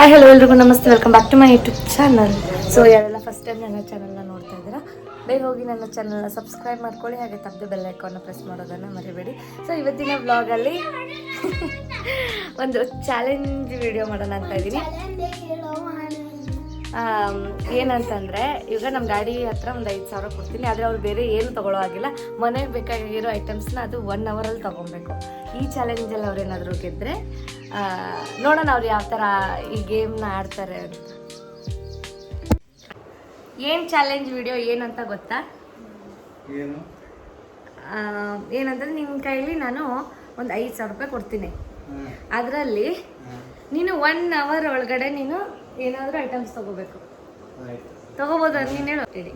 Hi hello ಎಲ್ರಿಗೂ, ನಮಸ್ತೆ. Welcome back to my YouTube channel so ಯಾರೆಲ್ಲ ಫಸ್ಟ್ ಟೈಮ್ ನನ್ನ ಚಾನಲ್ನ ನೋಡ್ತಾ ಇದ್ದೀರಾ, ಬೇಗ ಹೋಗಿ ನನ್ನ ಚಾನಲ್ನ ಸಬ್ಸ್ಕ್ರೈಬ್ ಮಾಡ್ಕೊಳ್ಳಿ. ಹಾಗೆ ತಪ್ಪದೆ ಬೆಲ್ ಐಕಾನ್ನ ಪ್ರೆಸ್ ಮಾಡೋದನ್ನು ಮರಿಬೇಡಿ. ಸೊ ಇವತ್ತಿನ ವ್ಲಾಗಲ್ಲಿ ಒಂದು ಚಾಲೆಂಜ್ ವಿಡಿಯೋ ಮಾಡೋಣ ಅಂತ ಇದ್ದೀನಿ. ಏನಂತಂದರೆ ಈಗ ನಮ್ಮ ಡ್ಯಾಡಿ ಹತ್ರ ಒಂದು ಐದು ಸಾವಿರ ಕೊಡ್ತೀನಿ ಆದರೆ ಅವ್ರು ಬೇರೆ ಏನು ತಗೊಳ್ಳೋ ಆಗಿಲ್ಲ ಮನೆಗೆ ಬೇಕಾಗಿರೋ ಐಟಮ್ಸ್ನ ಅದು ಒನ್ ಅವರಲ್ಲಿ ತೊಗೊಬೇಕು. ಈ ಚಾಲೆಂಜಲ್ಲಿ ಅವ್ರು ಏನಾದರೂ ಗೆದ್ದರೆ ನೋಡೋಣ ಅವ್ರು ಯಾವ ಥರ ಈ ಗೇಮ್ನ ಆಡ್ತಾರೆ ಅಂತ. ಏನು ಚಾಲೆಂಜ್ ವಿಡಿಯೋ ಏನಂತ ಗೊತ್ತಾ? ಏನಂದ್ರೆ ನಿಮ್ಮ ಕೈಲಿ ನಾನು ಒಂದು ಐದು ಸಾವಿರ ರೂಪಾಯಿ ಕೊಡ್ತೀನಿ. ಅದರಲ್ಲಿ ನೀನು ಒನ್ ಅವರ್ ಒಳಗಡೆ ನೀನು ಏನಾದರೂ ಐಟಮ್ಸ್ ತಗೋಬೇಕು. ತಗೋಬೋದಾ? ನೀನ್ ಹೇಳು. ಹೇಳಿ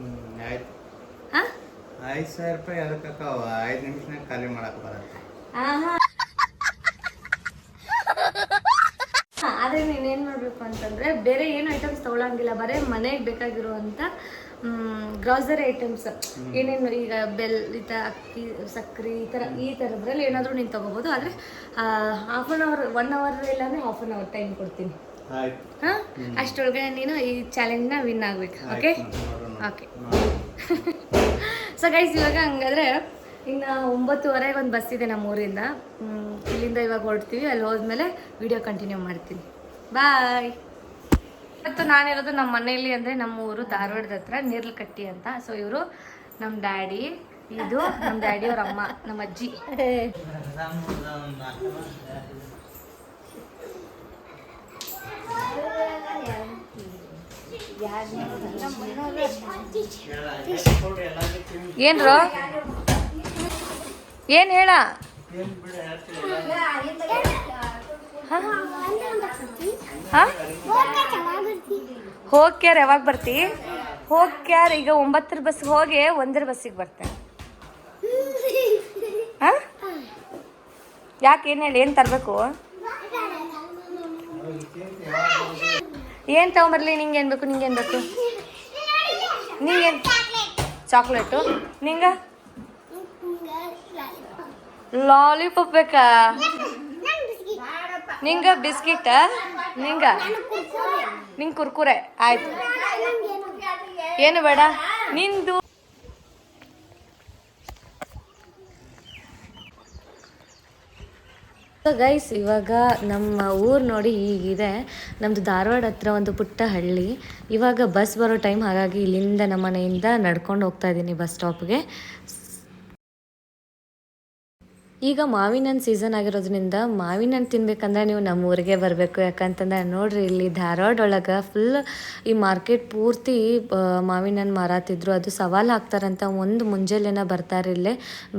ಹಾಂ? ಐದು ಸಾವಿರ ರೂಪಾಯಿ ಅದಕ್ಕೆ ಐದು ನಿಮಿಷನಾಗ ಖಾಲಿ ಮಾಡಕ್ಕೆ ಬರುತ್ತೆ. ಆದರೆ ನೀನೇನು ಮಾಡಬೇಕು ಅಂತಂದರೆ ಬೇರೆ ಏನು ಐಟಮ್ಸ್ ತೊಗೊಳಂಗಿಲ್ಲ. ಬರೀ ಮನೆಗೆ ಬೇಕಾಗಿರುವಂಥ ಗ್ರಾಸರಿ ಐಟಮ್ಸ್ ಏನೇನು ಈಗ ಬೆಲ್ ಈ ಥರ ಅಕ್ಕಿ ಸಕ್ಕರೆ ಈ ಥರ ಈ ಥರದ್ರಲ್ಲಿ ಏನಾದರೂ ನೀನು ತಗೋಬಹುದು ಆದ್ರೆ half an hour one hour ಇಲ್ಲಾಂದರೆ ಹಾಫ್ ಆನ್ ಅವರ್ ಟೈಮ್ ಕೊಡ್ತೀನಿ. ಹಾಂ? ಅಷ್ಟೊಳಗಡೆ ನೀನು ಈ ಚಾಲೆಂಜ್ನ ವಿನ್ ಆಗ್ಬೇಕು ಓಕೆ ಓಕೆ ಸೊ ಗೈಸ್ ಇವಾಗ ಹಂಗಾದ್ರೆ ಇನ್ನು ಒಂಬತ್ತುವರೆಗೆ ಒಂದು ಬಸ್ ಇದೆ ನಮ್ಮ ಊರಿಂದ. ಇಲ್ಲಿಂದ ಇವಾಗ ಹೊರಡ್ತೀವಿ ಅಲ್ಲಿ ಹೋದ್ಮೇಲೆ ವಿಡಿಯೋ ಕಂಟಿನ್ಯೂ ಮಾಡ್ತೀನಿ. ಬಾಯ್ ಮತ್ತು ನಾನಿರೋದು ನಮ್ಮ ಮನೆಯಲ್ಲಿ ಅಂದರೆ ನಮ್ಮ ಊರು ಧಾರವಾಡದ ಹತ್ರ ನೀರ್ಲಕಟ್ಟಿ ಅಂತ. ಸೊ ಇವರು ನಮ್ಮ ಡ್ಯಾಡಿ ಇದು ನಮ್ಮ ಡ್ಯಾಡಿ ಅವ್ರ ಅಮ್ಮ ನಮ್ಮ ಅಜ್ಜಿ. ಏನ್ರೋ? ಏನು ಹೇಳ? ಹೋಗ್ಯಾರ ಯಾವಾಗ ಬರ್ತಿ? ಹೋಗ್ಯಾರ ಈಗ ಒಂಬತ್ತರ ಬಸ್ ಹೋಗಿ ಒಂದರ ಬಸ್ಸಿಗೆ ಬರ್ತೇನೆ ಯಾಕೆ ಏನು ಹೇಳಿ? ಏನು ತರಬೇಕು? ಏನು ತಗೊಂಬರ್ಲಿ ನಿಂಗೆ ಏನು ಬೇಕು, ನಿಂಗೆ ಏನು ಬೇಕು? ನಿಂಗೆ ಚಾಕ್ಲೇಟು. ನಿಂಗ? ಲಾಲಿಪಾಪ್ ಬೇಕಾ? ನಿಂಗ ಬಿಸ್ಕಿಟ್? ನಿಂಗ? ನಿಂಗೆ ಕುರ್ಕುರೆ. ಆಯ್ತು. ಏನು ಬೇಡ? ನಿಂದು ಗೈಸ್ ಇವಾಗ ನಮ್ಮ ಊರು ನೋಡಿ ಈಗಿದೆ ನಮ್ಮದು ಧಾರವಾಡ ಹತ್ರ ಒಂದು ಪುಟ್ಟ ಹಳ್ಳಿ. ಇವಾಗ ಬಸ್ ಬರೋ ಟೈಮ್ ಹಾಗಾಗಿ ಇಲ್ಲಿಂದ ನಮ್ಮ ಮನೆಯಿಂದ ನಡ್ಕೊಂಡು ಹೋಗ್ತಾ ಇದ್ದೀನಿ ಬಸ್ ಸ್ಟಾಪ್ಗೆ ಈಗ ಮಾವಿನ ಹಣ್ಣು ಸೀಸನ್ ಆಗಿರೋದ್ರಿಂದ ಮಾವಿನ ಹಣ್ಣು ತಿನ್ಬೇಕಂದ್ರೆ ನೀವು ನಮ್ಮ ಊರಿಗೆ ಬರಬೇಕು. ಯಾಕಂತಂದ್ರೆ ನೋಡ್ರಿ, ಇಲ್ಲಿ ಧಾರವಾಡ ಒಳಗೆ ಫುಲ್ ಈ ಮಾರ್ಕೆಟ್ ಪೂರ್ತಿ ಮಾವಿನ ಹಣ್ಣು ಮಾರಾತಿದ್ರು. ಅದು ಸವಾಲು ಹಾಕ್ತಾರಂತ ಒಂದು ಮುಂಜಾನೆನ ಬರ್ತಾರೆ ಇಲ್ಲೇ.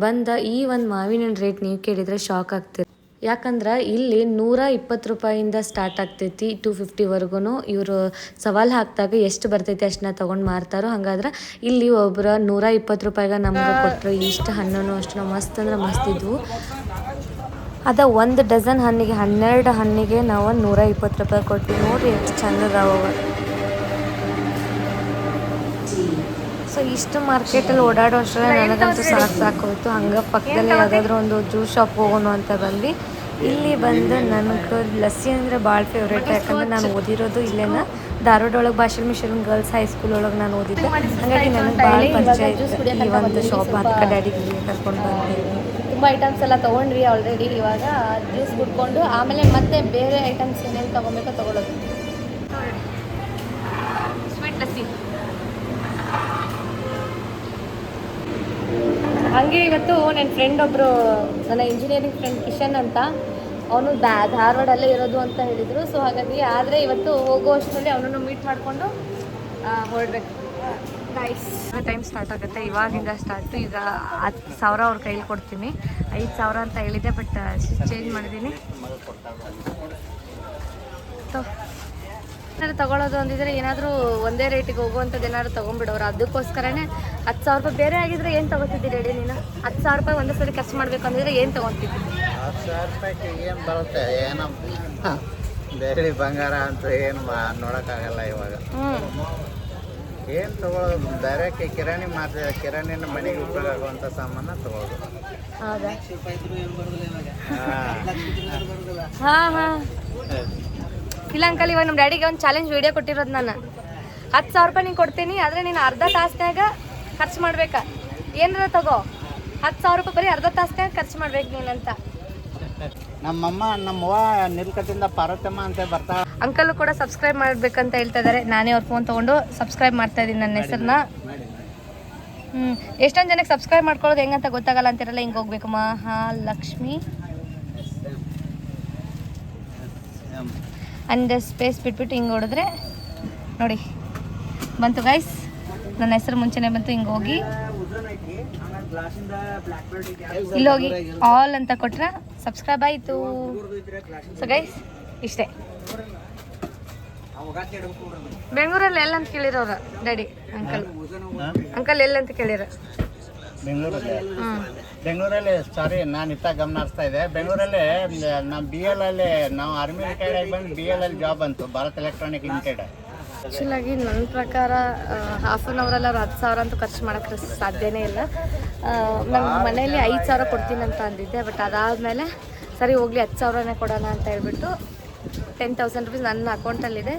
ಬಂದ ಈ ಒಂದು ಮಾವಿನ ಹಣ್ಣು ರೇಟ್ ನೀವು ಕೇಳಿದರೆ ಶಾಕ್ ಆಗ್ತೀರಿ. ಯಾಕಂದ್ರೆ ಇಲ್ಲಿ ನೂರ ಇಪ್ಪತ್ತು ರೂಪಾಯಿಂದ ಸ್ಟಾರ್ಟ್ ಆಗ್ತೈತಿ ಟು ಫಿಫ್ಟಿವರೆಗೂ ಇವರು ಸವಾಲು ಹಾಕಿದಾಗ ಎಷ್ಟು ಬರ್ತೈತಿ ಅಷ್ಟನ್ನ ತೊಗೊಂಡು ಮಾರ್ತಾರೋ ಹಂಗಾದ್ರೆ ಇಲ್ಲಿ ಒಬ್ಬರು ನೂರ ಇಪ್ಪತ್ತು ರೂಪಾಯಿಗೆ ನಮ್ಗೆ ಕೊಟ್ಟರು ಇಷ್ಟು ಹಣ್ಣು ಅಷ್ಟು ಮಸ್ತ್ ಅಂದ್ರೆ ಮಸ್ತ್ ಇದ್ವು. ಅದ ಒಂದು ಡಜನ್ ಹಣ್ಣಿಗೆ, ಹನ್ನೆರಡು ಹಣ್ಣಿಗೆ ನಾವು ನೂರ ಇಪ್ಪತ್ತು ರೂಪಾಯಿ ಕೊಟ್ಟು ನೋಡಿ ಎಷ್ಟು ಚಂದದವ. ಸೊ ಇಷ್ಟು ಮಾರ್ಕೆಟಲ್ಲಿ ಓಡಾಡೋ ಅಷ್ಟರಲ್ಲಿ ನನಗಂತೂ ಸಾಕು ಸಾಕೋಯ್ತು ಹಂಗೆ ಪಕ್ಕದಲ್ಲಿ ಯಾವುದಾದ್ರೂ ಒಂದು ಜ್ಯೂಸ್ ಶಾಪ್ ಹೋಗೋಣ ಅಂತ ಬಂದು ಇಲ್ಲಿ ಬಂದು ನನಗೆ ಲಸ್ಸಿ ಅಂದರೆ ಭಾಳ ಫೇವ್ರೇಟ್ ಯಾಕಂದ್ರೆ ನಾನು ಓದಿರೋದು ಇಲ್ಲೇನ? ಧಾರವಾಡ ಒಳಗೆ ಭಾಷೆ ಮಿಷನ್ ಗರ್ಲ್ಸ್ ಹೈಸ್ಕೂಲ್ ಒಳಗೆ ನಾನು ಓದಿದ್ದೆ. ಹಾಗಾಗಿ ನನಗೆ ಭಾಳ ಪರಿಚಯ ಇತ್ತು ಈ ಒಂದು ಶಾಪ್ ಅದಕ್ಕೆ ಡ್ಯಾಡಿಗೆ ಇಲ್ಲಿ ಕರ್ಕೊಂಡು ಬಂದೆ. ತುಂಬ ಐಟಮ್ಸ್ ಎಲ್ಲ ತೊಗೊಂಡ್ರಿ ಆಲ್ರೆಡಿ ಇವಾಗ. ಜ್ಯೂಸ್ ಕುಡ್ಕೊಂಡು ಆಮೇಲೆ ಮತ್ತೆ ಬೇರೆ ಐಟಮ್ಸ್ ಏನೇನು ತೊಗೊಬೇಕೋ ತೊಗೊಳೋದು. ಸ್ವೀಟ್ ಲಸ್ಸಿ. ಹಂಗೆ ಇವತ್ತು ನನ್ನ ಫ್ರೆಂಡ್ ಒಬ್ಬರು ನನ್ನ ಇಂಜಿನಿಯರಿಂಗ್ ಫ್ರೆಂಡ್ ಕಿಶನ್ ಅಂತ. ಅವನು ಬ್ಯಾ, ಧಾರವಾಡಲ್ಲೇ ಇರೋದು ಅಂತ ಹೇಳಿದರು. ಸೊ ಹಾಗಾಗಿ ಆದರೆ ಇವತ್ತು ಹೋಗೋ ಅಷ್ಟರಲ್ಲಿ ಅವನನ್ನು ಮೀಟ್ ಮಾಡಿಕೊಂಡು ಹೊರಡ್ಬೇಕು. ಟೈಮ್ ಸ್ಟಾರ್ಟ್ ಆಗುತ್ತೆ. ಇವಾಗಿಂದ ಸ್ಟಾರ್ಟು ಈಗ ಹತ್ತು ಸಾವಿರ ಅವ್ರ ಕೈಲಿ ಕೊಡ್ತೀನಿ. ಐದು ಸಾವಿರ ಅಂತ ಹೇಳಿದ್ದೆ ಬಟ್ ಚೇಂಜ್ ಮಾಡಿದ್ದೀನಿ ಏನಾದ್ರು ತಗೊಳ್ಳೋದು ಅಂದಿದ್ರೆ ಏನಾದರೂ ಒಂದೇ ರೇಟಿಗೆ ಹೋಗುವಂಥದ್ದು ಏನಾದ್ರು ತೊಗೊಂಡ್ಬಿಡೋರು. ಅದಕ್ಕೋಸ್ಕರನೇ ಹತ್ತು ಸಾವಿರ ರೂಪಾಯಿ ಬೇರೆ ಆಗಿದ್ರೆ ಏನು ತೊಗೊತಿದ್ದೀರಿ ಹೇಳಿ ನೀನು? ಹತ್ತು ಸಾವಿರ ರೂಪಾಯಿ ಒಂದೇ ಸರಿ ಖರ್ಚು ಮಾಡಬೇಕು ಅಂದಿದ್ರೆ ಏನು ತೊಗೊತಿದ್ದಿ ಹತ್ತು ಸಾವಿರ ರೂಪಾಯಿಗೆ ಏನು ಬರುತ್ತೆ? ಏನೋ ಬೆಳ್ಳಿ ಬಂಗಾರ ಅಂತ ಏನು ನೋಡೋಕ್ಕಾಗಲ್ಲ ಇವಾಗ. ಏನು ತಗೊಳ್ಳೋದು ಬೇರೆ ಕಿರಾಣಿ ಮಾರ್ತೀವಿ ಕಿರಾಣಿನ ಮನೆಗೆ ಉಪಯೋಗ ಆಗುವಂಥ ಸಾಮಾನು ತಗೊಳ್ಳೋದು. ಹೌದಾ? ಹಾಂ. ಹಾಂ ಹಾಂ. ಇಲ್ಲ ಅಂಕಲ್ ಇವಾಗ ನಮ್ಮ ಡ್ಯಾಡಿಗೆ ಒಂದು ಚಾಲೆಂಜ್ ವಿಡಿಯೋ ಕೊಟ್ಟಿರೋದು ನಾನು. ಹತ್ತು ಸಾವಿರ ರೂಪಾಯಿ ನೀನು ಕೊಡ್ತೀನಿ ಆದರೆ ನೀನು ಅರ್ಧ ತಾಸ್ನ್ಯಾಗ ಖರ್ಚು ಮಾಡ್ಬೇಕಾ? ಏನಾರ ತಗೋ. ಹತ್ತು ಸಾವಿರ ರೂಪಾಯಿ ಬರೀ ಅರ್ಧ ತಾಸ್ನ್ಯಾಗ ಖರ್ಚು ಮಾಡ್ಬೇಕು ನೀನಂತ ನಮ್ಮಮ್ಮ ನಮ್ಮವ್ವ ನಿಲ್ಕಟ್ಟಿಂದ ಪಾರ್ವತಮ್ಮ ಅಂತ ಬರ್ತಾ ಅಂಕಲ್ ಕೂಡ ಸಬ್ಸ್ಕ್ರೈಬ್ ಮಾಡ್ಬೇಕಂತ ಹೇಳ್ತಾ ಇದ್ದಾರೆ ನಾನೇ ಅವ್ರ ಫೋನ್ ತಗೊಂಡು ಸಬ್ಸ್ಕ್ರೈಬ್ ಮಾಡ್ತಾ ಇದ್ದೀನಿ ನನ್ನ ಹೆಸರನ್ನ ಹ್ಞೂ ಎಷ್ಟೊಂದು ಜನಕ್ಕೆ ಸಬ್ಸ್ಕ್ರೈಬ್ ಮಾಡ್ಕೊಳ್ಳೋದು ಹೆಂಗಂತ ಗೊತ್ತಾಗಲ್ಲ ಅಂತಿರಲ್ಲ ಹಿಂಗೆ ಹೋಗ್ಬೇಕು ಮಹಾಲಕ್ಷ್ಮಿ ಅಂಡ್ ಸ್ಪೇಸ್ ಬಿಟ್ಬಿಟ್ಟು ಹಿಂಗೆ ಹೊಡೆದ್ರೆ ನೋಡಿ. ಬಂತು ಗೈಸ್ ನನ್ನ ಹೆಸರು ಮುಂಚೆನೇ ಬಂತು ಹಿಂಗೆ ಹೋಗಿ. ಇಲ್ಲಿ ಹೋಗಿ ಆಲ್ ಅಂತ ಕೊಟ್ರೆ ಸಬ್ಸ್ಕ್ರೈಬ್ ಆಯಿತು. ಸೊ ಗೈಸ್ ಇಷ್ಟೇ. ಬೆಂಗಳೂರಲ್ಲಿ ಎಲ್ಲಂತ ಕೇಳಿರೋರು ಡ್ಯಾಡಿ ಅಂಕಲ್. ಅಂಕಲ್ ಎಲ್ಲಂತ ಕೇಳಿರ ಬೆಂಗಳೂರಲ್ಲಿ. ಬೆಂಗಳೂರಲ್ಲಿ ಸಾರಿ ನಾನು ಇತ್ತ ಗಮನ ಹರಿಸ್ತಾ ಇದ್ದೆ. ಬೆಂಗಳೂರಲ್ಲಿ ನಮ್ಮ ಬಿ ಎಲ್ ಅಲ್ಲಿ ನಾವು ಆರ್ಮಿ ರಿಟೈರ್ಡ್ ಆಗಿ ಬಂದು ಬಿ ಎಲ್ ಅಲ್ಲಿ ಜಾಬ್ ಬಂತು ಭಾರತ್ ಎಲೆಕ್ಟ್ರಾನಿಕ್ ಲಿಮಿಟೆಡ್ ಆ್ಯಕ್ಚುಲಾಗಿ ನನ್ನ ಪ್ರಕಾರ ಹಾಫ್ ಆನ್ ಅವರಲ್ಲಿ ಅವ್ರು ಹತ್ತು ಸಾವಿರ ಅಂತೂ ಖರ್ಚು ಮಾಡೋಕ್ಕೆ ಸಾಧ್ಯನೇ ಇಲ್ಲ. ನಮ್ಮ ಮನೇಲಿ ಐದು ಸಾವಿರ ಕೊಡ್ತೀನಿ ಅಂತ ಅಂದಿದ್ದೆ ಬಟ್ ಅದಾದಮೇಲೆ ಸರಿ ಹೋಗಲಿ ಹತ್ತು ಸಾವಿರನೇ ಕೊಡೋಣ ಅಂತ ಹೇಳ್ಬಿಟ್ಟು ಟೆನ್ ತೌಸಂಡ್ ರುಪೀಸ್ ನನ್ನ ಅಕೌಂಟಲ್ಲಿದೆ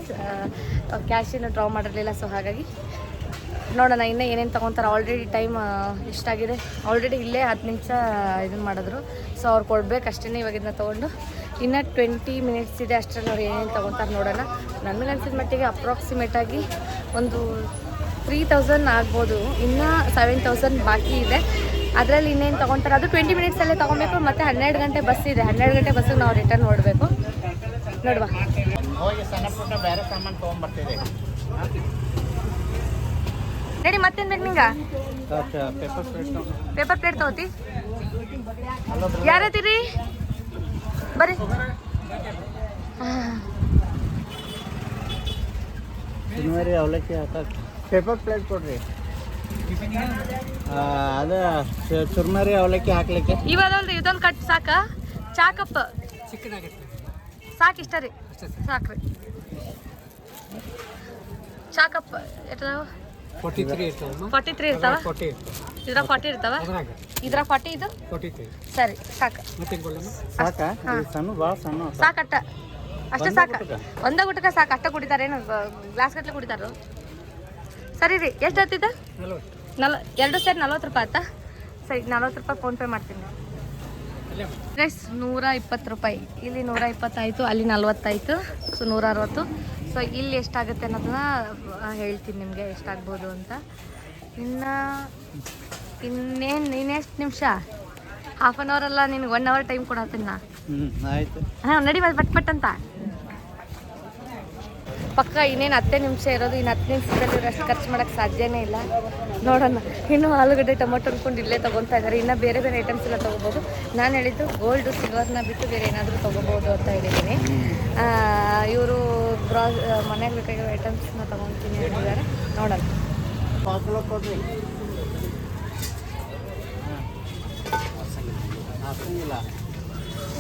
ಕ್ಯಾಶಿನ ಡ್ರಾ ಮಾಡಿರಲಿಲ್ಲ ಸೊ ಹಾಗಾಗಿ ನೋಡೋಣ, ಇನ್ನೂ ಏನೇನು ತೊಗೊತಾರೆ. ಆಲ್ರೆಡಿ ಟೈಮ್ ಎಷ್ಟಾಗಿದೆ? ಆಲ್ರೆಡಿ ಇಲ್ಲೇ ಹತ್ತು ನಿಮಿಷ ಇದನ್ನು ಮಾಡಿದ್ರು. ಸೊ ಅವ್ರು ಕೊಡ್ಬೇಕು ಅಷ್ಟೇ ಇವಾಗ ಇದನ್ನ ತೊಗೊಂಡು. ಇನ್ನು ಟ್ವೆಂಟಿ ಮಿನಿಟ್ಸ್ ಇದೆ ಅಷ್ಟರಲ್ಲಿ ಅವ್ರು ಏನೇನು ತೊಗೊತಾರೆ ನೋಡೋಣ. ನನಗೆ ಅನ್ಸಿದ ಮಟ್ಟಿಗೆ ಅಪ್ರಾಕ್ಸಿಮೇಟಾಗಿ ಒಂದು ತ್ರೀ ತೌಸಂಡ್ ಆಗ್ಬೋದು. ಇನ್ನೂ ಸೆವೆನ್ ತೌಸಂಡ್ ಬಾಕಿ ಇದೆ. ಅದರಲ್ಲಿ ಇನ್ನೇನು ತೊಗೊತಾರೆ? ಅದು ಟ್ವೆಂಟಿ ಮಿನಿಟ್ಸಲ್ಲೇ ತೊಗೊಬೇಕು, ಮತ್ತು ಹನ್ನೆರಡು ಗಂಟೆ ಬಸ್ ಇದೆ. ಹನ್ನೆರಡು ಗಂಟೆ ಬಸ್ಸಿಗೆ ನಾವು ರಿಟರ್ನ್ ನೋಡಬೇಕು. ನೋಡುವ? ಹೋಗಿ ಸಣ್ಣ ಪುಟ್ಟ ಬೇರೆ ಸಾಮಾನು ರೆಡಿ ಮತ್ತೇನು ಬೇಕು ನಿಂಗೆ? ಪೇಪರ್ ಪ್ಲೇಟ್ ಪ್ಲೇಟ್ ತಗೋತಿ? ಯಾರದಿರಿ ಬರ್ರಿ. ಅವಲಕ್ಕಿ ಪೇಪರ್ ಪ್ಲೇಟ್ ಕೊಡ್ರಿ. ಅದ ಚುರ್ಮರಿ ಅವಲಕ್ಕಿ ಹಾಕ್ಲಿಕ್ಕೆ. ಇವಾಗಲ್ರಿ ಇದೊಂದು ಕಟ್ ಸಾಕ. ಚಾ ಕಪ್. ಸಾಕು ಇಷ್ಟ ರೀ. ಸಾಕ್ರಿ. ಚಾ ಕಪ್. ಫೋರ್ಟಿ ತ್ರೀ ಇರ್ತದಮ್ಮ ಫಾರ್ಟಿ ತ್ರೀ ಇರ್ತಾವ ಫೋರ್ಟಿ ಇದ್ರಾಗ ಫಾರ್ಟಿ ಇರ್ತಾವ? ಅದ್ರಾಗ. ಇದ್ರಾಗ ಫಾರ್ಟಿ ಇದು? ಫೋರ್ಟಿ ತ್ರೀ ಸರಿ ಸಾಕು. ಸಾಕ? ಸಣ್ಣ ಭಾಳ ಸಣ್ಣ ಸಾಕಟ್ಟ ಅಷ್ಟೇ ಸಾಕ. ಒಂದ ಗುಟಕ ಸಾಕು. ಅಷ್ಟ ಕುಡಿತಾರೆ. ಏನು ಗ್ಲಾಸ್ ಗಟ್ಟಲೆ ಕುಡಿತಾರ? ಸರಿ ರೀ. ಎಷ್ಟು ನಲ್ವತ್ತು. ನಲ್ ಎರಡು ಸೇರಿ ನಲ್ವತ್ತು ರೂಪಾಯಿ ಆಯ್ತಾ? ಸರಿ ನಲ್ವತ್ತು ರೂಪಾಯಿ ಫೋನ್ಪೇ ಮಾಡ್ತೀನಿ ಗೈಸ್ ನೂರ ಇಪ್ಪತ್ತು ರೂಪಾಯಿ. ಇಲ್ಲಿ ನೂರ ಇಪ್ಪತ್ತಾಯಿತು ಅಲ್ಲಿ ನಲ್ವತ್ತಾಯಿತು ಸೊ ನೂರ ಅರವತ್ತು. ಸೊ ಇಲ್ಲಿ ಎಷ್ಟಾಗುತ್ತೆ ಅನ್ನೋದನ್ನ ಹೇಳ್ತೀನಿ ನಿಮಗೆ ಎಷ್ಟಾಗ್ಬೋದು ಅಂತ. ಇನ್ನು ಇನ್ನೇನು ಇನ್ನೆಷ್ಟು ನಿಮಿಷ? ಹಾಫ್ ಆನ್ ಅವರ್ ಅಲ್ಲ ನಿನ್ಗೆ ಒನ್ ಅವರ್ ಟೈಮ್ ಕೊಡತ್ತೀನಿ ನಾ ಹಾಂ ನಡಿ ಬಟ್ ಪಟ್ ಅಂತ. ಪಕ್ಕ ಇನ್ನೇನು ಹತ್ತೇ ನಿಮಿಷ ಇರೋದು ಇನ್ನು ಹತ್ತು ನಿಮಿಷದಲ್ಲಿ ರೆಸ್ಟ್ ಅಷ್ಟು ಖರ್ಚು ಮಾಡೋಕ್ಕೆ ಸಾಧ್ಯನೇ ಇಲ್ಲ. ನೋಡೋಣ. ಇನ್ನು ಆಲೂಗಡ್ಡೆ ಟೊಮೊಟೊ ಅನ್ಕೊಂಡು ಇಲ್ಲೇ ತೊಗೊತಾ ಇದ್ದಾರೆ ಇನ್ನು ಬೇರೆ ಬೇರೆ ಐಟಮ್ಸ್ ಎಲ್ಲ ತೊಗೋಬೋದು. ನಾನು ಹೇಳಿದ್ದು ಗೋಲ್ಡು ಸಿಲ್ವರ್ನ ಬಿಟ್ಟು ಬೇರೆ ಏನಾದರೂ ತೊಗೋಬೋದು ಅಂತ ಹೇಳಿದ್ದೀನಿ. ಇವರು ಗ್ರಾ ಮನೆಗೆ ಬೇಕಾಗಿರೋ ಐಟಮ್ಸ್ನ ತೊಗೊತೀನಿ ಹೇಳಿದ್ದಾರೆ ನೋಡೋಣ.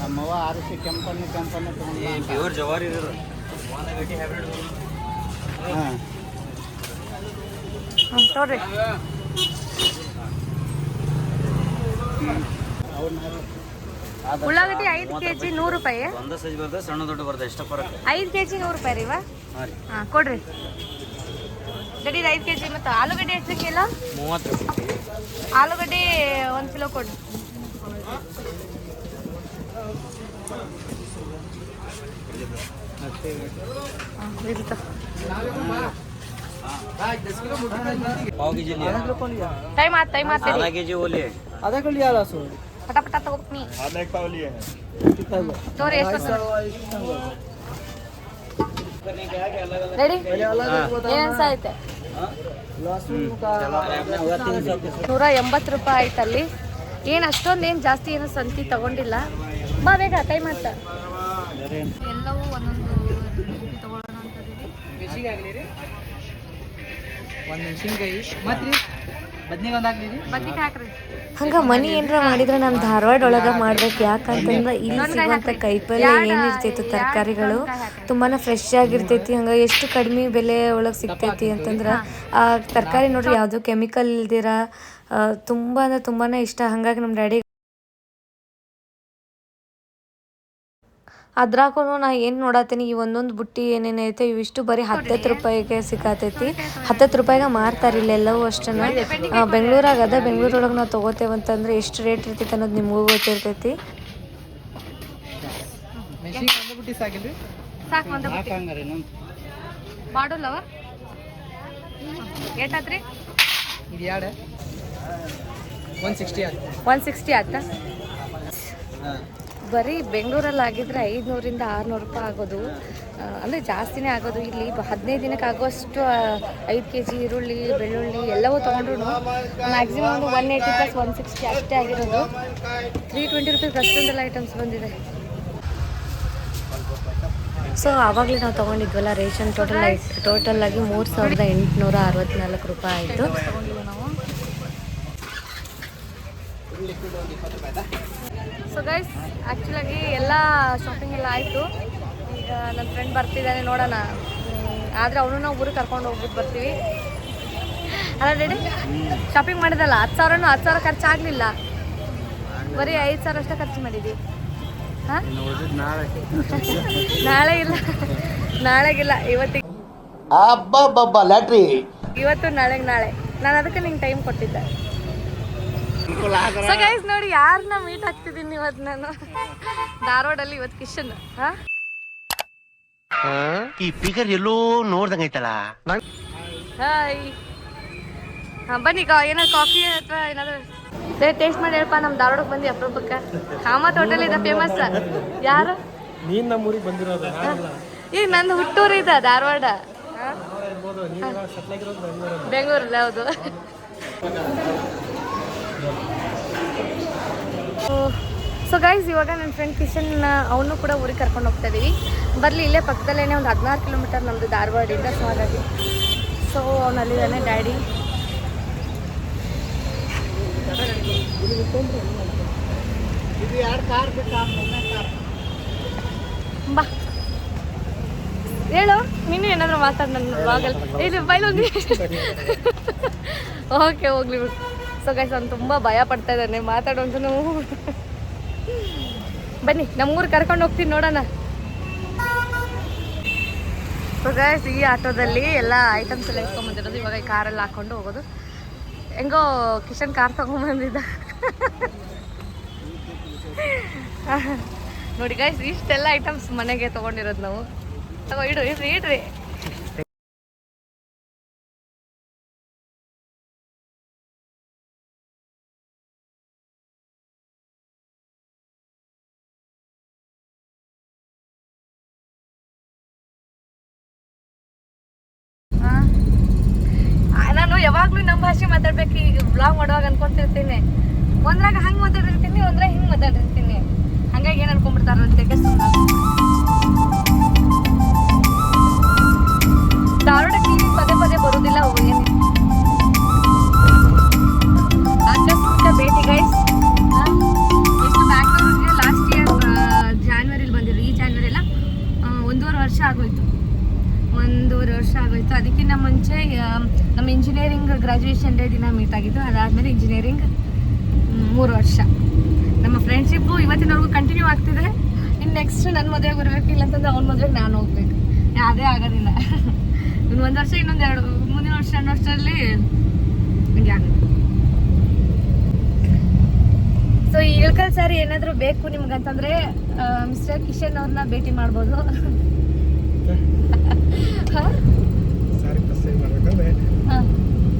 ನಮ್ಮವ್ವ ಆರಿಸಿ ಕೆಂಪನ್ನು ಕೆಂಪನ್ನು ಜವಾರಿ ಹಾಂ ಹ್ಞೂ ತೋರಿ ಉಳ್ಳಾಗಡ್ಡಿ ಐದು ಕೆ ಜಿ ನೂರು ರೂಪಾಯಿ. ಒಂದ ಸೈಜ್ ಬರ್ತದೆ ಸಣ್ಣ ದೊಡ್ಡ ಬರ್ತದೆ ಎಷ್ಟು ಫರಕ್ ಐದು ಕೆ ಜಿ ನೂರು ರೂಪಾಯಿ ರೀ ಇವ? ಹಾಂ ಕೊಡ್ರಿ. ಗಡಿ ಐದು ಕೆ ಜಿ ಮತ್ತು ಆಲೂಗಡ್ಡೆ ಎಷ್ಟು ಕಿಲೋ? ಮೂವತ್ತು ಆಲೂಗಡ್ಡೆ ಒಂದು ಕಿಲೋ ಕೊಡ್ರಿ. ನೂರ ಆ ರೂಪಾಯಿ ಆಯ್ತಲ್ಲಿ ಏನ್ ಅಷ್ಟೋನೇನ್ ಜಾಸ್ತಿ ಏನೋ ಸಂತಿ ತಗೊಂಡಿಲ್ಲ. ಬಾ ಬೇಗ ಟೈಮ್ ಮಾತಾ ಎಲ್ಲವೂ ಅಂತದೀವಿ ಒಂದು ಮೆಣಸಿನ್ಕಾಯಿ ಮತ್ತೆ ಬದ್ನಿಗೆ ಒಂದು ಹಾಕ್ಲಿ ಬದ್ನಿಕಾಯಿ ಹಾಕ್ರಿ. ಹಂಗ ಮನಿ ಏನ್ರ ಮಾಡಿದ್ರೆ ನಮ್ಮ ಧಾರವಾಡ ಒಳಗ ಮಾಡ್ಬೇಕು ಯಾಕಂತಂದ್ರ ಇಲ್ಲಿ ಸಿಗುವಂತ ಕೈಪಲ್ಯ ಏನಿರ್ತೈತಿ ತರಕಾರಿಗಳು ತುಂಬಾನೇ ಫ್ರೆಶ್ ಆಗಿರ್ತೈತಿ. ಹಂಗ ಎಷ್ಟು ಕಡಿಮೆ ಬೆಲೆ ಒಳಗ್ ಸಿಗ್ತೈತಿ ಅಂತಂದ್ರ ಆ ತರಕಾರಿ ನೋಡ್ರಿ ಯಾವ್ದು ಕೆಮಿಕಲ್ ಇಲ್ದಿರ ತುಂಬಾ ಅಂದ್ರೆ ತುಂಬಾನೇ ಇಷ್ಟ. ಹಂಗಾಗಿ ನಮ್ಮ ಡ್ಯಾಡಿ ಅದ್ರಾಗೂ ನಾ ಏನು ನೋಡತ್ತೀನಿ ಈ ಒಂದೊಂದು ಬುಟ್ಟಿ ಏನೇನೈತೆ ಇವಿಷ್ಟು ಬರೀ ಹತ್ತತ್ತು ರೂಪಾಯಿಗೆ ಸಿಕ್ಕತೈತಿ. ಹತ್ತತ್ತು ರೂಪಾಯಿಗೆ ಮಾರ್ತಾರೆ ಇಲ್ಲೆಲ್ಲವೂ ಅಷ್ಟನ್ನು. ಬೆಂಗಳೂರಾಗ ಅದ ಬೆಂಗಳೂರೊಳಗೆ ನಾವು ತೊಗೋತೇವಂತಂದ್ರೆ ಎಷ್ಟು ರೇಟ್ ಇರ್ತೈತೆ ಅನ್ನೋದು ನಿಮಗೂ ಗೊತ್ತಿರ್ತೈತಿ. ಒನ್ ಸಿಕ್ಸ್ಟಿ ಆಯ್ತಾ. ಬರೀ ಬೆಂಗಳೂರಲ್ಲಿ ಆಗಿದ್ರೆ ಐದುನೂರಿಂದ ಆರುನೂರು ರೂಪಾಯಿ ಆಗೋದು. ಅಂದರೆ ಜಾಸ್ತಿನೇ ಆಗೋದು. ಇಲ್ಲಿ ಹದಿನೈದು ದಿನಕ್ಕೆ ಆಗೋಷ್ಟು ಐದು ಕೆ ಜಿ ಈರುಳ್ಳಿ, ಬೆಳ್ಳುಳ್ಳಿ ಎಲ್ಲವೂ ತೊಗೊಂಡ್ರು ಮ್ಯಾಕ್ಸಿಮಮ್ ಒಂದು one eighty plus one sixty ಅಷ್ಟೇ ಆಗಿರೋದು. ತ್ರೀ ಟ್ವೆಂಟಿ ರುಪೀಸ್ ಅಷ್ಟೊಂದೆಲ್ಲ ಐಟಮ್ಸ್ ಬಂದಿದೆ. ಸೊ ಆವಾಗಲೇ ನಾವು ತೊಗೊಂಡಿದ್ವಲ್ಲ ರೇಷನ್ ಟೋಟಲ್ ಟೋಟಲ್ ಆಗಿ ಮೂರು ಸಾವಿರದ ಎಂಟುನೂರ ಅರವತ್ತ್ನಾಲ್ಕು ರೂಪಾಯಿ ಆಯಿತು. ಸೊ ಗೈಸ್ ಆ್ಯಕ್ಚುಲಾಗಿ ಎಲ್ಲ ಶಾಪಿಂಗ್ ಎಲ್ಲ ಆಯಿತು. ಈಗ ನನ್ನ ಫ್ರೆಂಡ್ ಬರ್ತಿದ್ದಾನೆ ನೋಡೋಣ. ಆದರೆ ಅವನು ನಾವು ಊರಿಗೆ ಕರ್ಕೊಂಡು ಹೋಗ್ಬಿಟ್ಟು ಬರ್ತೀವಿ. ಅಲ್ಲ ರೆಡಿ ಶಾಪಿಂಗ್ ಮಾಡಿದಲ್ಲ ಹತ್ತು ಸಾವಿರನೂ ಹತ್ತು ಸಾವಿರ ಖರ್ಚಾಗಲಿಲ್ಲ ಬರೀ ಐದು ಸಾವಿರ ಅಷ್ಟೇ ಖರ್ಚು ಮಾಡಿದ್ವಿ. ಹಾಂ? ನಾಳೆ. ಇಲ್ಲ. ನಾಳೆಗಿಲ್ಲ ಇವತ್ತಿಗೆ ಲ್ಯಾಟ್ರಿ ಇವತ್ತು ನಾಳೆಗೆ ನಾಳೆ. ನಾನು ಅದಕ್ಕೆ ನಿಂಗೆ ಟೈಮ್ ಕೊಟ್ಟಿದ್ದೆ. ಸೊ ಗೈಸ್ ನೋಡಿ ಯಾರನ್ನ ಮೀಟ್ ಆಗ್ತಿದ್ದೀನಿ ಇವತ್ತು ನಾನು? ಧಾರವಾಡಲ್ಲಿ ಇವತ್ತು ಕಿಶನ್. ಹಾ? ಈ ಫಿಗರ್ ಎಲ್ಲೋ ನೋಡ್ದಂಗೈತಲ್ಲ ಹಾಯ್ ಹಾಂ ಬನ್ನಿ ಕಾ ಏನಾದ್ರು ಕಾಫಿ ಅಥವಾ ಏನಾದ್ರು ಟೇಸ್ಟ್ ಮಾಡಿ ಹೇಳಪ್ಪ ನಮ್ಮ ಧಾರವಾಡಕ್ಕೆ ಬಂದಿ ಅಪರೂಪಕ್ಕೆ. ಕಾಮತ್ ಹೋಟೆಲ್ ಇದೆ ಫೇಮಸ್ ಯಾರು? ನೀನ್ ನಮ್ಮ ಊರಿಗೆ ಬಂದಿರೋದು ಈಗ ನಂದು ಹುಟ್ಟೂರು ಇದೆ ಧಾರವಾಡ. ಹಾ? ಬೆಂಗಳೂರಲ್ಲಿ ಹೌದು. ಸೊ ಗೈಸ್ ಇವಾಗ ನನ್ನ ಫ್ರೆಂಡ್ ಕಿಶನ್ ಅವನು ಕೂಡ ಊರಿಗೆ ಕರ್ಕೊಂಡು ಹೋಗ್ತಾ ಇದ್ದೀವಿ ಬರಲಿ ಇಲ್ಲೇ ಪಕ್ಕದಲ್ಲೇ ಒಂದು ಹದಿನಾರು ಕಿಲೋಮೀಟರ್ ನಮ್ಮದು ಧಾರವಾಡಿಂದ ಸೊ ಹಾಗಾಗಿ. ಸೊ ಅವನಲ್ಲಿದ್ದಾನೆ ಡ್ಯಾಡಿ. ಬಾ. ಹೇಳು ನೀನು ಏನಾದರೂ ಮಾತಾಡೋಣ ನನ್ನ ಬಾಗಲ್? ಇದು ಬೈಲೊಂದು ಓಕೆ ಹೋಗ್ಲಿ ಬಿಡು. ಸೊ ಗೈಸ್ ಅವ್ನು ತುಂಬ ಭಯ ಪಡ್ತಾ ಇದ್ದಾನೆ ಮಾತಾಡುವಂತೂ ಬನ್ನಿ, ನಮ್ಮೂರು ಕರ್ಕೊಂಡು ಹೋಗ್ತೀನಿ ನೋಡೋಣ. ಈ ಆಟೋದಲ್ಲಿ ಎಲ್ಲ ಐಟಮ್ಸ್ ಎಲ್ಲ ಇಟ್ಕೊಂಡ್ಬಂದಿರೋದು ಇವಾಗ ಈ ಕಾರಲ್ಲಿ ಹಾಕೊಂಡು ಹೋಗೋದು. ಹೆಂಗೋ ಕಿಶನ್ ಕಾರ್ ತಗೊಂಡ್ಬಂದಿದ್ದ ನೋಡಿ ಗಾಯ್ಸ್ ಇಷ್ಟೆಲ್ಲ ಐಟಮ್ಸ್ ಮನೆಗೆ ತಗೊಂಡಿರೋದು ನಾವು. ಇಡು ಇಡ್ರಿ ಇಡ್ರಿ. ಯಾವಾಗ್ಲೂ ನಮ್ಮ ಭಾಷೆ ಮಾತಾಡ್ಬೇಕು ಈಗ ಬ್ಲಾಗ್ ಮಾಡುವಾಗ ಅನ್ಕೊಂತಿರ್ತೀನಿ. ಒಂದ್ರಾಗ ಹಂಗೆ ಮಾತಾಡಿರ್ತೀನಿ, ಒಂದ್ರಾಗ ಹಿಂಗೆ ಮಾತಾಡಿರ್ತೀನಿ. ಹಂಗಾಗಿ ಏನು ಅನ್ಕೊಂಡ್ಬಿಡ್ತಾರಂತೆ ಧಾರವಾಡ ಕ್ಲಿನಿಕ್ ಪದೇ ಪದೇ ಬರೋದಿಲ್ಲ ಏನು. ಆಕಸ್ಮಿಕ ಭೇಟಿ ಗೈಸ್ ಬ್ಯಾಂಗ್ಳೂರಿಗೆ ಲಾಸ್ಟ್ ಇಯರ್ ಜಾನ್ವರಿಲಿ ಬಂದಿದ್ರು. ಈ ಜಾನ್ವರಿ ಎಲ್ಲ ಒಂದೂವರೆ ವರ್ಷ ಆಗೋಯ್ತು. ಒಂದೂವರೆ ವರ್ಷ ಆಗೋಯ್ತು. ಅದಕ್ಕಿಂತ ಮುಂಚೆ ನಮ್ಮ ಇಂಜಿನಿಯರಿಂಗ್ ಗ್ರಾಜುಯೇಷನ್ ಡೇ ದಿನ ಮೀಟ್ ಆಗಿದ್ದು, ಅದಾದಮೇಲೆ ಇಂಜಿನಿಯರಿಂಗ್ ಮೂರು ವರ್ಷ. ನಮ್ಮ ಫ್ರೆಂಡ್ಶಿಪ್ಪು ಇವತ್ತಿನವರೆಗೂ ಕಂಟಿನ್ಯೂ ಆಗ್ತಿದೆ. ಇನ್ನು ನೆಕ್ಸ್ಟ್ ನನ್ನ ಮದುವೆಗೆ ಬರಬೇಕು ಇಲ್ಲಂತಂದ್ರೆ ಅವ್ನ ಮದುವೆಗೆ ನಾನು ಹೋಗ್ಬೇಕು. ಅದೇ ಆಗೋದಿಲ್ಲ. ಇನ್ನು ಒಂದು ವರ್ಷ, ಇನ್ನೊಂದು ಎರಡು, ಮುಂದಿನ ವರ್ಷ ಎರಡು ವರ್ಷದಲ್ಲಿ ಹಂಗೆ ಆಗುತ್ತೆ. ಸೊ ಇಳ್ಕಲ್ ಸಾರಿ ಏನಾದರೂ ಬೇಕು ನಿಮ್ಗಂತಂದ್ರೆ ಮಿಸ್ಟರ್ ಕಿಶನ್ ಅವ್ರನ್ನ ಭೇಟಿ ಮಾಡ್ಬೋದು.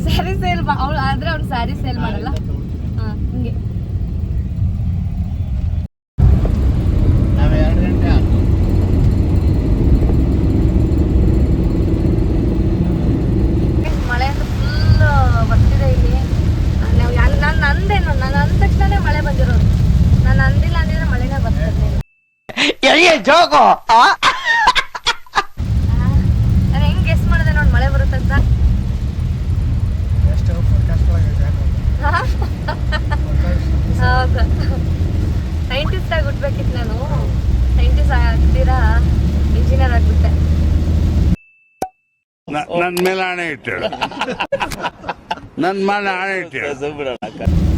ಸ್ಯಾರಿ ಸೇಲ್ ಅವಳು ಆದ್ರೆ ಅವ್ರು ಸ್ಯಾರಿ ಸೇಲ್ ಮಾಡಲ್ಲ. ಹಾ ಹಿಂಗೆ. ನಾವು ಎರಡು ಗಂಟೆ ಆಯ್ತು ಮಳೆ ಅಂತೂ ಫುಲ್ ಬರ್ತಿದೆ ಇಲ್ಲಿ ನಾವು ನಾನು ಅಂದೇನು ನಾನು ಅಂದ ತಕ್ಷಣನೇ ಮಳೆ ಬಂದಿರೋದು ನಾನು ಅಂದಿಲ್ಲ ಅಂದಿದ್ರೆ ಮಳೆನೇ ಬರ್ತಿರ್ಲಿಲ್ಲ ಜೋಗೋ ನಾನು ಹೆಂಗ್ ಗೆಸ್ ಮಾಡಿದೆ ನೋಡಿ ಮಳೆ ಬರುತ್ತಂತ ಹೌದು ಸೈಂಟಿಸ್ಟ್ ಆಗಿ ಹುಟ್ಬೇಕಿತ್ತು ನಾನು ಸೈಂಟಿಸ್ಟ್ ಆಗ್ತೀರಾ ಇಂಜಿನಿಯರ್ ಆಗ್ಬಿಟ್ಟೆ ನನ್ನ ಮೇಲೆ ಆಣೆ ಇಟ್ಟೇಳು ನನ್ನ ಮೇಲೆ ಆಣೆ ಇಟ್ಟಳು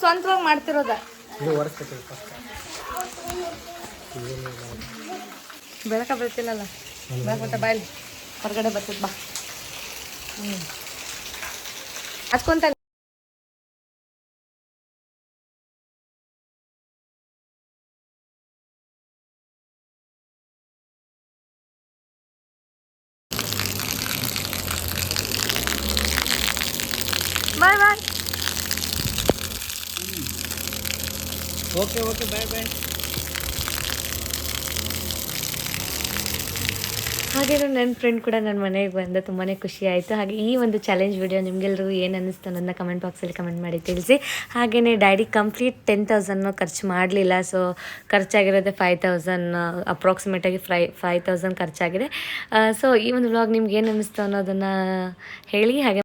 ಸ್ವಂತವಾಗಿ ಮಾಡ್ತಿರೋದ. ಬೆಳಕ ಬರ್ತಿಲ್ಲಲ್ಲ ಬೆಳಕ ಬಾಯ್ಲಿ ಹೊರಗಡೆ ಬರ್ತದ ಬಾ. ಹ್ಞೂ ಹಚ್ಕೊಂತ ಬಾಯ್ ಬಾಯ್. ಓಕೆ ಓಕೆ ಬಾಯ್ ಬಾಯ್ ಹಾಗೆ ನನ್ನ ಫ್ರೆಂಡ್ ಕೂಡ ನನ್ನ ಮನೆಗೆ ಬಂದ ತುಂಬಾ ಖುಷಿ ಆಯಿತು. ಹಾಗೆ ಈ ಒಂದು ಚಾಲೆಂಜ್ ವಿಡಿಯೋ ನಿಮಗೆಲ್ಲರಿಗೂ ಏನು ಅನ್ನಿಸ್ತು ಅನ್ನೋದನ್ನ ಕಮೆಂಟ್ ಬಾಕ್ಸಲ್ಲಿ ಕಮೆಂಟ್ ಮಾಡಿ ತಿಳಿಸಿ. ಹಾಗೆಯೇ ಡ್ಯಾಡಿ ಕಂಪ್ಲೀಟ್ ಟೆನ್ ತೌಸಂಡ್ನು ಖರ್ಚು ಮಾಡಲಿಲ್ಲ ಸೊ ಖರ್ಚಾಗಿರೋದೆ ಫೈವ್ ತೌಸಂಡ್ ಅಪ್ರಾಕ್ಸಿಮೇಟಾಗಿ ಫೈ ಫೈವ್ ತೌಸಂಡ್ ಖರ್ಚಾಗಿದೆ. ಸೊ ಈ ಒಂದು ವ್ಲಾಗ್ ನಿಮ್ಗೆ ಏನು ಅನ್ನಿಸ್ತು ಅನ್ನೋದನ್ನು ಹೇಳಿ, ಹಾಗೆ